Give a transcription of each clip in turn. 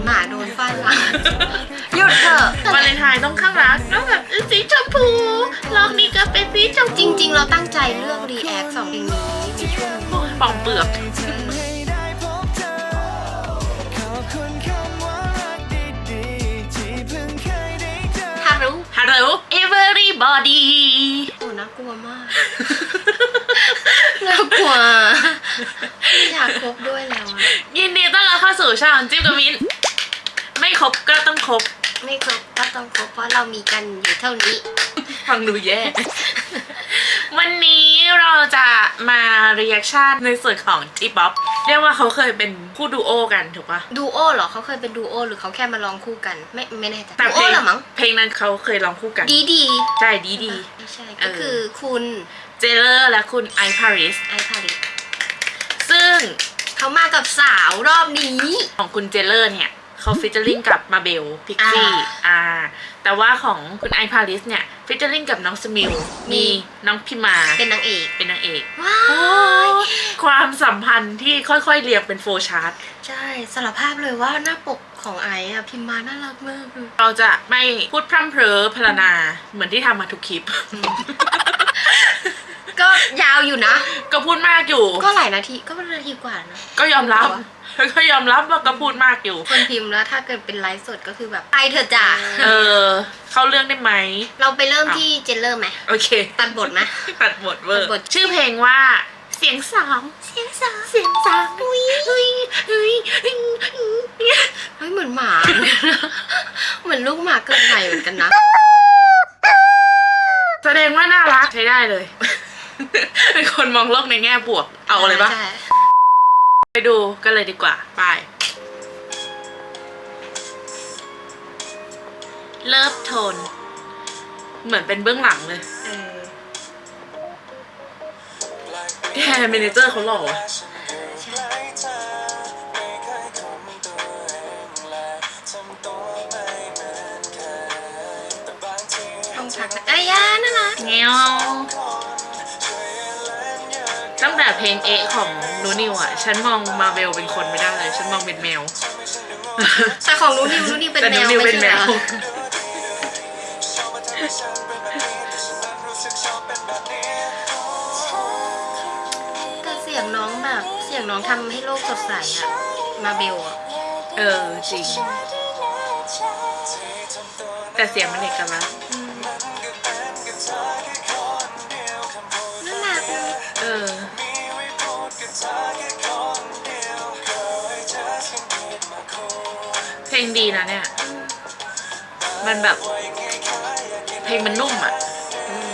อนหมาโดนฟาดหลังหยุดเถอะวาเลนไทน์ต้องข้างรักต้องแบบสีชมพูรอบนี้ก็เป็นสีชมจพูริง ๆ เราตั้งใจเลือกรีแอคสองเพลงนี้ในช่วงนี้ปองเปลือกให้ได้พบเธอขอบคุณคำว่ารักดีๆที่เพิ่งเคยได้เจอฮารุฮัลโหล everybody โอ้น่ากลัวมาก น่ากลัวไม่อยากคบด้วยแล้วอะยินดีต้อนรับเข้าสู่ช่องจิ๊บกับมิ้น ไม่ครบก็ต้องครบไม่คบก็ต้องคบเพราะเรามีกันอยู่เท่านี้ ฟังดูแย่ วันนี้เราจะมา reaction ในส่วนของทีป๊อปเรียกว่าเขาเคยเป็นคู่ดูโอกันถูกปะดูโอเหรอเขาเคยเป็นดูโอหรือเขาแค่มาลองคู่กัน ไม่ไม่แน่ใจแต่ดูเพโอลงเหรอมั้งเพลงนั้นเขาเคยร้องคู่กัน ดีดีใช่ดีดี ไม่ใช่เอก็อ คือคุณเจเลอร์และคุณไอพาริสไอพาริซึ่งเขามากับสาวรอบนี้ ของคุณเจเลอร์เนี่ย เขาฟิชเจอริงกับมาเบลพิกซี่อ่าอ่า แต่ว่าของคุณไอพาริสเนี่ยฟิชเจอริงกับน้องสมิลมีมีน้องพิมาเป็นนางเอกเป็นนางเอกว้ายความสัมพันธ์ที่ค่อยๆเรียงเป็นโฟล์ชาร์ตใช่สารภาพเลยว่าหน้าปกของไออะพิมพ์มาน่ารักมากเลยเราจะไม่พูดพร่ำเพร้อพรรณนาเหมือนที่ทำมาทุกคลิปก็ ยาวอยู่นะ ก็พูดมากอยู่ ก็หลายนาทีก็เป็นนาทีกว่านะก็ยอมรับตัวก็ยอมรับว่าก็พูดมากอยู่ คนพิมพ์แล้วถ้าเกิดเป็นไลฟ์สดก็คือแบบไปเถอะจ้ะเออ เข้าเรื่องได้ไหม เราไปเริ่มที่เจนเลอร์ไหมโอเค ตัดบทไหมตัดบทเวอตัร์ดบทชื่อเพลงว่าเสียงสองเสียงสาวเสียงสองเฮ้ยเฮ้ยเฮ้ยเฮ้ยเฮ้ยเหมือนหมาเหมือนลูกหมาเกิดใหม่เหมือนกันนะ แสดงว่าน่ารักใช้ได้เลย เป็นคนมองโลกในแง่บวก เอาเลยปะใช่ไปดูกันเลยดีกว่า ไป เลิฟโทน เหมือนเป็นเบื้องหลังเลย เออแกเมเนเจอร์เขาหล่อวะ ตั้งแต่เพลงเอะของนูนิวอะ ฉันมองมาเบลเป็นคนไม่ได้เลย ฉันมองเป็นแมว แต่ของนูนิวนูนิวเป็นแต่แมนูวนิวไม่เป็นแมใช่วเหรอแต่เสียงน้องแบบเสียงน้องทำให้โลกสดใสอะมาเบลอะเออจริง แต่เสียงมันเอกลักษณ์ ดีนะเนี่ย มันแบบ เพลงมันนุ่มอะอืม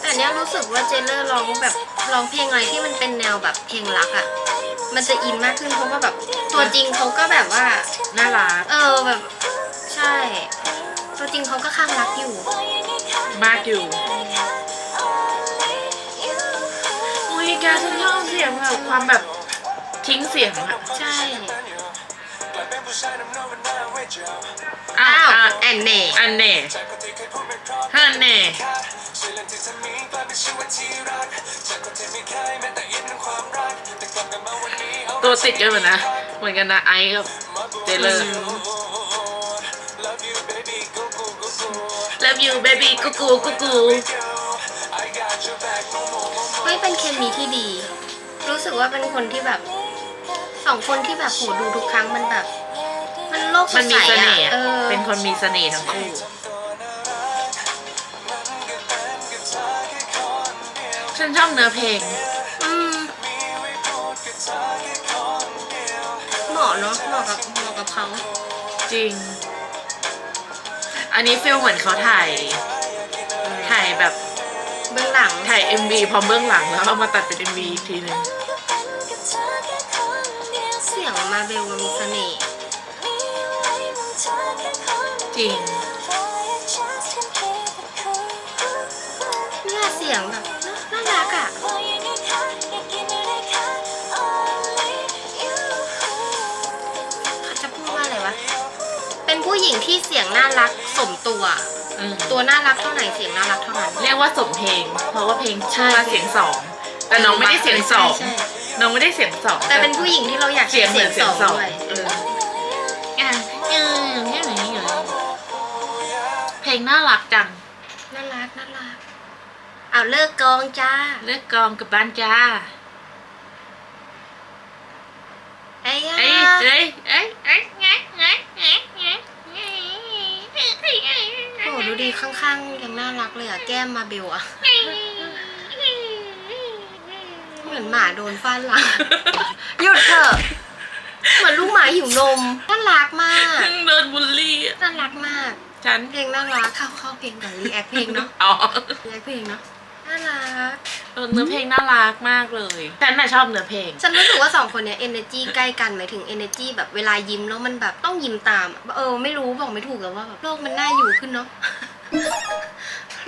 แต่เนี้ยรู้สึกว่าเจเลอร์ร้องแบบร้องเพลงอะไรที่มันเป็นแนวแบบเพลงรักอะมันจะอินมากขึ้นเพราะว่าแบบตัวจริงเขาก็แบบว่า น่ารัก เออแบบ ใช่ ตัวจริงเขาก็ข้างรักอยู่ มากอยู่อุ้ยแกฉันชอบเสียงแบบความแบบ ทิ้งเสียงอะใช่ อ้าอ้าววอ้าวแอนเน่อันเน่ฮันเน่ตัวติดกันเหมือนนะ เหมือนกันนะไอซ์กับเจเลอร์ Love you baby กูกูกูกูเฮ้ยเป็นเคมีที่ดี รู้สึกว่าเป็นคนที่แบบ สองคนที่แบบโหดูทุกครั้งมันแบบ มันโลกสมัดนใสมีเสอะน่ห์อะเออเป็นคนมีเสน่ห์ทั้งคู่ ฉันชอบเนื้อเพลง อืมเหมาะเนาะเหมาะกับเหมาะกับเขาจริง อันนี้ฟิลเหมือนเขาถ่าย ถ่ายแบบ เบื้องหลัง ถ่าย MV พร้อมเบื้องหลังแล้วเอามาตัดเป็น MV อีกทีหนึงเสี ยงมาเบลมันมีเสน่ห์จริงเนี่ยเสียงแบบน่ารักอะเขาจะพูดว่าอะไรวะ เป็นผู้หญิงที่เสียงน่ารักสมตัว อืมตัวน่ารักเท่าไหร่เสียงน่ารักเท่านั้น เรียกว่าสมเพลง เพราะว่าเพลงชื่อว่าเสียงสอง แต่น้องไม่ได้เสียงสอง ใช่ใช่ น้องไม่ได้เสียงสองแต่เป็นผู้หญิงที่เราอยากเสียงเหมือนเสียงสองด้วยเอออะเออแค่ไหนอยู่เพลงน่ารักจัง น่ารักน่ารักเอาเลิกกองจ้า เลือกกองกับบ้านจ้าไอ้ยาเอ้ยเอ้ยเอ้ยเอ้ยเอ้ยเอ้ยเอ้ยเอ้ยเอ้ยโอ้ดูดีข้างๆยังน่ารักเลยอะแก้มมาเบลอะ เหมือนหมาโดนฟาดหลังหยุดเถอะเหมือนลูกหมาหิวนมน่ารักมากโดนบูลลี่อะน่ารักมากฉันเพลงน่ารักเข้าเข้าเพลงก่อนรีแอคเพลงเนาะอ๋อรีแอคเพลงเนาะน่ารักเออเนื้อเพลงน่ารักมากเลยฉันน่ะชอบเนื้อเพลง ฉันรู้สึกว่าสองคนเนี้ย energy ใกล้กันหมายถึง energy แบบเวลายิ้มแล้วมันแบบต้องยิ้มตามอะเออ ไม่รู้บอกไม่ถูกแต่ว่าแบบโลกมันน่าอยู่ขึ้นเนาะ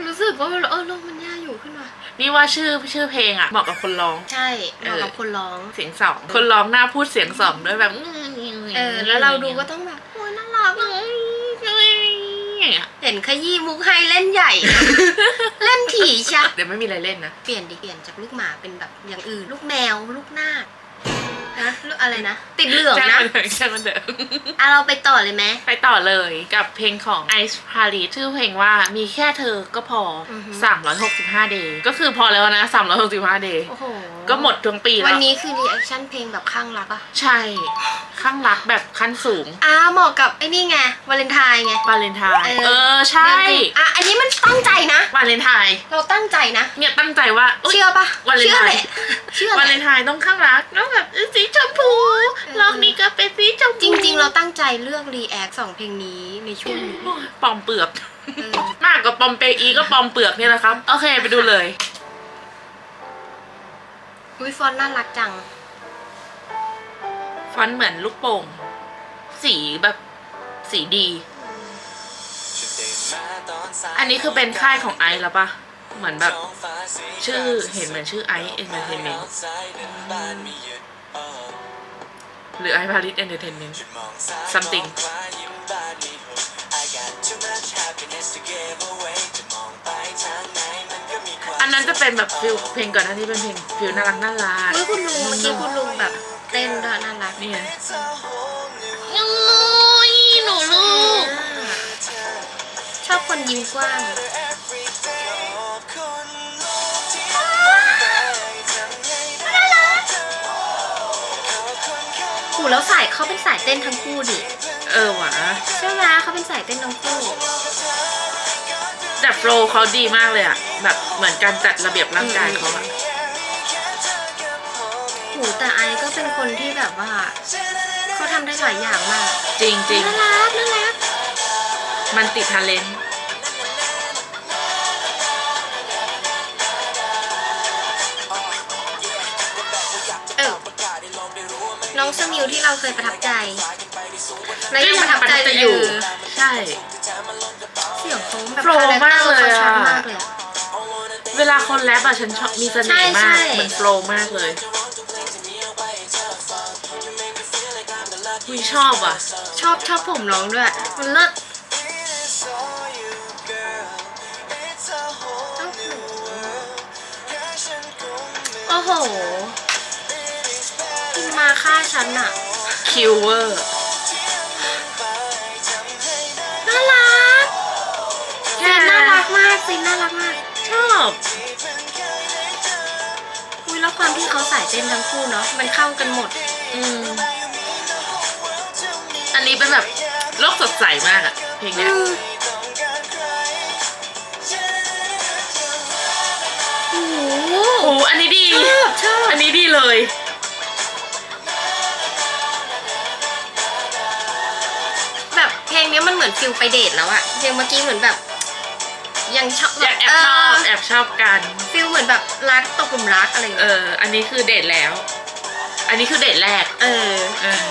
รู้สึกว่าเออโลกมันน่าอยู่ขึ้นว่ะนี่ว่าชื่อชื่อเพลงอะเหมาะกับคนร้อง ใช่เหมาะกับคนร้อง เสียงสอง คนร้องหน้าพูดเสียงสองด้วยแบบเออแล้วเราดูก็ต้องแบบโอ้ยน่ารักอะอย่างเงี้ยเห็นขยี้มุกให้เล่นใหญ่นะเล่นถี่ชะเดี๋ยวไม่มีอะไรเล่นนะ เปลี่ยนดิเปลี่ยนจากลูกหมาเป็นแบบอย่างอื่น ลูกแมว ลูกนาค นะลูกอะไรนะ ติดเหลืองช่างนะ มันเถอะช่างมันเถอะ อะเราไปต่อเลยไหม ไปต่อเลยกับเพลงของ Ice p a r i s ชื่อเพลงว่ามีแค่เธอก็พออือฮึ 365 day ก็คือพอแล้วนะ 365 day โอ้โหก็หมดทั้งปีแล้ววันนี้คือรีแอคชั่นเพลงแบบข้างรักอะใช่ ข้างรักแบบขั้นสูงอ่าเหมาะกับไอ้นี่ไงวาเลนไทน์ไง วาเลนไทน์เออ เออ ใช่เดือนกุมอะอันนี้มันตั้งใจนะ วาเลนไทน์เราตั้งใจนะ เนี่ยตั้งใจว่าอุ๊ยเชื่อปะวาเลนเชื่อไทแหน์ละเชื่อวาแหเลละนไทน์ต้องข้างรักแล้วแบบสีชมพูร อบนี้ก็เป็นสีชมพูจริง ๆ เราตั้งใจเลือกรีแอคสองเพลงนี้ในช่วงนี้โอ้ยปลอมเปลือก เออมากกว่าปอมเปอีก็ปอมเปลือกนี่แหละครับ โอเคไปดูเลย อุ้ยฟอนต์น่ารักจัง ฟอนต์เหมือนลูกโป่ง สีแบบสีดี อันนี้คือเป็นค่ายของไอซ์แล้วปะเหมือนแบบชื่อเห็นเหมือนชื่อไอซ์เอนเตอร์เทนเมนต์ หรือไอซ์พาริสเอนเตอร์เทนเมนต์ something อันนั้นจะเป็นแบบฟิลเพลงก่อนหน้านี้เป็นเพลงฟิลน่ารักน่ารักอุ้ยคุณลุงเมื่อกี้คุณลุงแบบเต้นด้วยน่ารักนี่ไงโอ้ยหนูลูก ชอบคนยิ้มกว้าง หูแล้วสายเขาเป็นสายเต้นทั้งคู่ดิเออหวะใช่ไหมเขาเป็นสายเต้นทั้งคู่ แต่โฟลว์เขาดีมากเลยอะแบบเหมือนการจัดระเบียบร่างกายเขาอะหูแต่ไอก็เป็นคนที่แบบว่าเขาทำได้หลายอย่างมากจริงจริงน่ารักน่ารักๆมันติดทาเลนต์ น้องสมิวที่เราเคยประทับใจและยังประทับใจจะอยู่เใช่ เสียงเขาแบบโปรมากเลยอะคาแรคเตอร์เขาชัดมากเลยอะ เวลาคนแรปอะฉันชอบมีเสน่ห์มาใช่กใช่ มันโฟลว์มากเลยคุยชอบอะ ชอบชอบผมน้องด้วย มันเลิศโอ้โหกินมา ฆ่าฉันอะคิวเวอร์น่ารักซีนน่ารักมากซีนน่ารักมาก ชอบอุ้ยแล้วความที่เขาสายเต้นทั้งคู่เนาะมันเข้ากันหมด อืมอันนี้เป็นแบบโลกสดใสมากอะเพลงเนี้ยอืมโอ้โหโอ้อันนี้ดีชอบชอบ อันนี้ดีเลย เพลงเนี้ยมันเหมือนฟิลไปเดทแล้วอะเพลงเมื่อกี้เหมือนแบบ ยังชอบอยากแอบชอบแอบชอบกัน ฟิลเหมือนแบบรักตกหลุมรักอะไรอย่างเอเงี้ยอ อันนี้คือเดทแล้ว อันนี้คือเดทแรก เออ เออ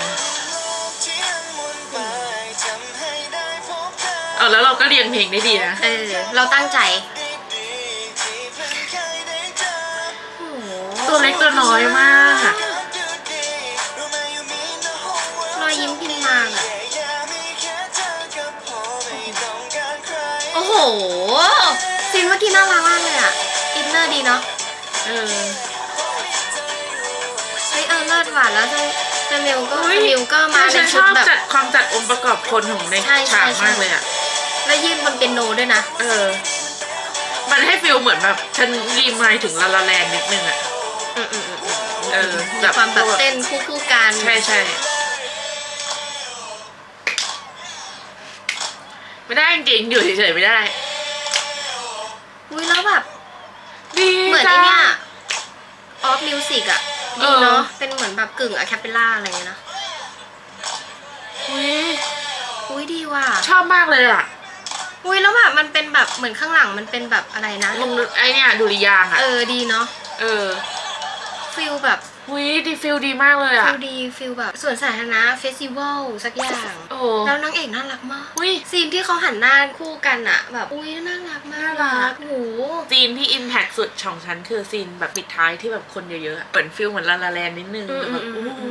เอาแล้วเราก็เรียงเพลงได้ดีนะ เออ เราตั้งใจโอ้โหตัวเล็กตัวน้อยมากร ซีนเมื่อกี้น่ารักมากเลยอะอินเนอร์ดีเนาะ เออเฮ้ยศว่ะแล้วจะจะมิวก็อุ๊ยจะมิวก็มาในฉันชชุดอบแบบ จัดความจัดองค์ประกอบคนของในใช่ใช่ฉากใช่ มากเลยอะ แล้วยืนบนเปียโนด้วยนะ เออ มันให้ฟิลเหมือนแบบฉันรีมายถึงลาลาแลนนิดนึงอะ อืมอืมอืมอืมเออมีแบบความแบบเต้นคู่คู่ๆกัน ใช่ใช่ ไม่ได้จริงๆอยู่เฉยๆไม่ได้อุ้ยแล้วแบบ ดีเหมือนจัไองเนี้ยออฟมิวสิกอะเอดีอ เนาะเป็นเหมือนแบบกึ่งอะแคปเปล่าอะไรเงี้ยนะอุ๊ยอุ้ยดีว่ะชอบมากเลยอะอุ้ยแล้วแบบมันเป็นแบบเหมือนข้างหลังมันเป็นแบบอะไรนะมึงไอเนี่ยดุริยางค์อะเออดีเนาะเออ ฟิลแบบ อุ้ยดีฟิลดีมากเลยอะฟิลดีฟิลแบบสวนสาธารณะเฟสติวัลสักอย่างโอ้แล้วนางเอกน่ารักมากอุ้ยซีนที่เขาหันหน้าคู่กันอะแบบอุ้ยน่ารักมากน่ารัก โอ้โหซีนที่อิมแพกสุดของฉันคือซีนแบบปิดท้ายที่แบบคนเยอะๆอะเหมือนฟิลเหมือนลาลาแลนนิดนึงแบบโอ้โห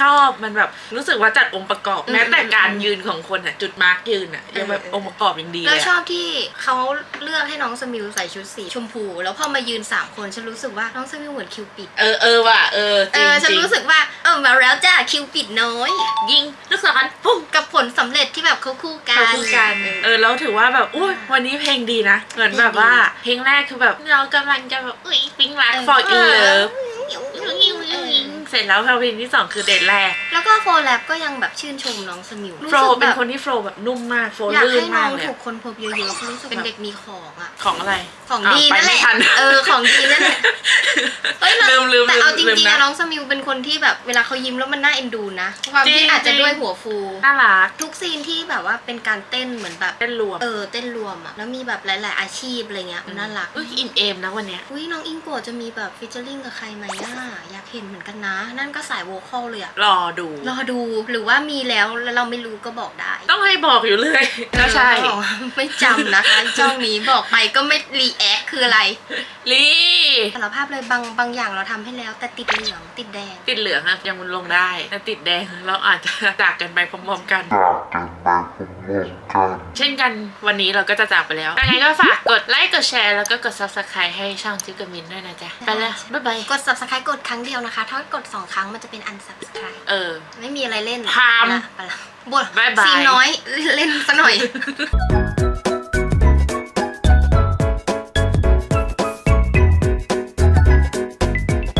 ชอบมันแบบรู้สึกว่าจัดองค์ประกอบแม้แต่การยืนของคนอะจุดมาร์กยืนอะยังแบบองค์ประกอบยังดีเลแล้วยชออะบที่เขาเลือกให้น้องสมิวใส่ชุดสีชมพู แล้วพอมายืนสามคนฉันรู้สึกว่าน้องสมิวเหมือนคิวปิดเออเออว่ะเออจเอริงอฉันจริงรู้สึกว่าเออมาแล้วจ้าคิวปิดน้อย ยิงลูกศรปุ้งกับผลสำเร็จที่แบบเขาคู่กันเข้าคู่กันเออแล้วถือว่าแบบอุ้ยวันนี้เพลงดีนะ เหมือนแบบว่า เพลงแรกคือแบบเรากำลังจะแบบอุ้ยปิ๊งรัก for in love เสร็จแล้วเพลงที่สองคือเดทแรกแล้วก็โฟร์แลบก็ยังแบบชื่นชมน้องสมิวรู้โฟลสึกเป็นแบบคนที่โฟลแบบนุ่มมากโฟลอยากลื่นให้น้มาอกงเลยถูอะกคนพบเยอะๆเพราะรู้สึกเป็นเด็กมีของอะของอะไรของอ้าวดีไปนั่นแหไม่ละทันเออของดีนั่นแหละเอ้ยลืมลืมแต่ลืมเอาจลืมริงๆนะ อะน้องสมิวเป็นคนที่แบบเวลาเขายิ้มแล้วมันน่าเอ็นดูนะความจริที่งอาจจะจริง ด้วยหัวฟู น่ารักทุกซีนที่แบบว่าเป็นการเต้นเหมือนแบบเต้นรวมเออเต้นรวมอะแล้วมีแบบหลาย ๆ อาชีพอะไรเงี้ยมันน่ารัก อุ้ยอินเอมนะวันเนี้ย อุ้ยน้องอิงโกะจะมีแบบฟิชเชอร์ลิงกับใครไหมอะอยากเห็นเหมือนกันนะนั่นก็สายโวคอลเลยอะรอดู รอดูหรือว่ามีแล้วแล้วเราไม่รู้ก็บอกได้ต้องให้บอกอยู่เลยก็ใช่ เออบอกว่าไม่จำนะคะช่องนี้บอกไปก็ไม่รีแอคคืออะไรลีสารภาพเลยบางบางอย่างเราทำให้แล้วแต่ติดเหลืองติดแดง ติดเหลืองอะยังลงได้แต่ติดแดงเราอาจจะจากกันไปพร้อมๆกัน เช่นกันวันนี้เราก็จะจากไปแล้วยังไงก็ฝากกดไลค์กดแชร์แล้วก็กด subscribe ให้ช่องจิกกบมินด้วยนะจ๊ะ ไปแล้ว บ๊ายบาย กด subscribe กดครั้งเดียวนะคะ ถ้ากดสองครั้งมันจะเป็น unsubscribe เออ ไม่มีอะไรเล่นพาม ไปละไปละบทบ๊ายบาย ซีนน้อยเล่นซะหน่อย